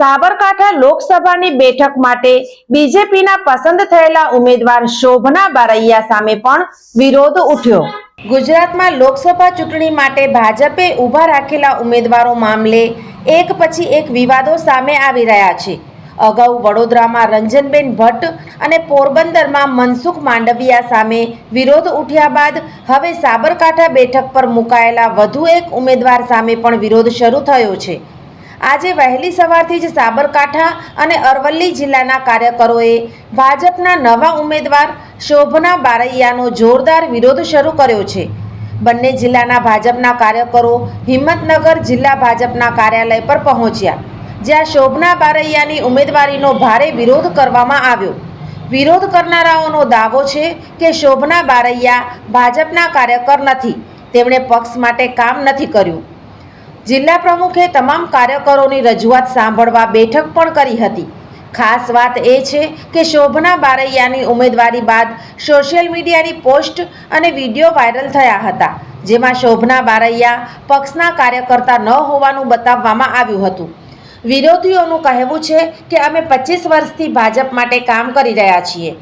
Sabarkantha લોકસભાની બેઠક માટે બીજેપીના પસંદ થયેલા ઉમેદવાર શોભના બારૈયા સામે પણ વિરોધ ઉઠ્યો. ગુજરાતમાં લોકસભા ચૂંટણી માટે ભાજપે ઊભા રાખેલા ઉમેદવારો મામલે એક પછી એક વિવાદો સામે આવી રહ્યા છે. અગાઉ વડોદરામાં રંજનબેન ભટ્ટ અને પોરબંદરમાં મનસુખ માંડવિયા સામે વિરોધ ઉઠ્યા બાદ હવે સાબરકાંઠા બેઠક પર મુકાયેલા વધુ એક ઉમેદવાર સામે પણ વિરોધ શરૂ થયો છે. આજે વહેલી સવારથી જ સાબરકાંઠા અને અરવલ્લી જિલ્લાના કાર્યકરોએ ભાજપના નવા ઉમેદવાર શોભના બારૈયાનો જોરદાર વિરોધ શરૂ કર્યો છે. બંને જિલ્લાના ભાજપના કાર્યકરો હિંમતનગર જિલ્લા ભાજપના કાર્યાલય પર પહોંચ્યા, જ્યાં શોભના બારૈયાની ઉમેદવારીનો ભારે વિરોધ કરવામાં આવ્યો. વિરોધ કરનારાઓનો દાવો છે કે શોભના બારૈયા ભાજપના કાર્યકર નથી, તેમણે પક્ષ માટે કામ નથી કર્યું. જિલ્લા પ્રમુખે તમામ કાર્યકરોની રજૂઆત સાંભળવા બેઠક પણ કરી હતી. ખાસ વાત એ છે કે શોભના બારૈયાની ઉમેદવારી બાદ સોશિયલ મીડિયાની પોસ્ટ અને વીડિયો વાયરલ થયા હતા, જેમાં શોભના બારૈયા પક્ષના કાર્યકર્તા ન હોવાનું બતાવવામાં આવ્યું હતું. વિરોધીઓનું કહેવું છે કે અમે પચીસ વર્ષથી ભાજપ માટે કામ કરી રહ્યા છીએ.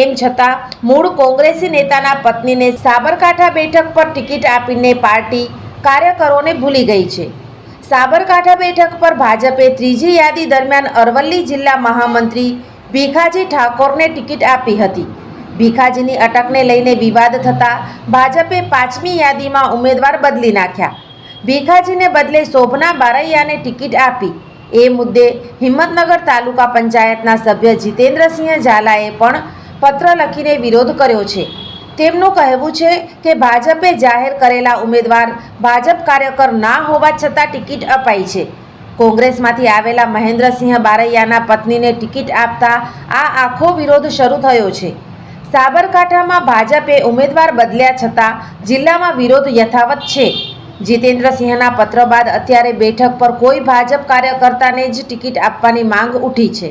એમ છતાં મૂળ કોંગ્રેસી નેતાના પત્નીને સાબરકાંઠા બેઠક પર ટિકિટ આપીને પાર્ટી કાર્યકરોને ભૂલી ગઈ છે. સાબરકાંઠા બેઠક પર ભાજપે ત્રીજી યાદી દરમિયાન અરવલ્લી જિલ્લા મહામંત્રી ભીખાજી ઠાકોરને ટિકિટ આપી હતી. ભીખાજીની અટકને લઈને વિવાદ થતાં ભાજપે પાંચમી યાદીમાં ઉમેદવાર બદલી નાખ્યા. ભીખાજીને બદલે શોભના બારૈયાને ટિકિટ આપી. એ મુદ્દે હિંમતનગર તાલુકા પંચાયતના સભ્ય જીતેન્દ્રસિંહ ઝાલાએ પણ પત્ર લખીને વિરોધ કર્યો છે. તેમનું કહેવું છે કે ભાજપે જાહેર કરેલા ઉમેદવાર ભાજપ કાર્યકર ના હોવા છતાં ટિકિટ અપાઈ છે. કોંગ્રેસમાંથી આવેલા મહેન્દ્રસિંહ બારૈયાના પત્નીને ટિકિટ આપતા આ આખો વિરોધ શરૂ થયો છે. સાબરકાંઠામાં ભાજપે ઉમેદવાર બદલ્યા છતાં જિલ્લામાં વિરોધ યથાવત છે. જીતેન્દ્રસિંહના પત્ર બાદ અત્યારે બેઠક પર કોઈ ભાજપ કાર્યકર્તાને જ ટિકિટ આપવાની માંગ ઉઠી છે.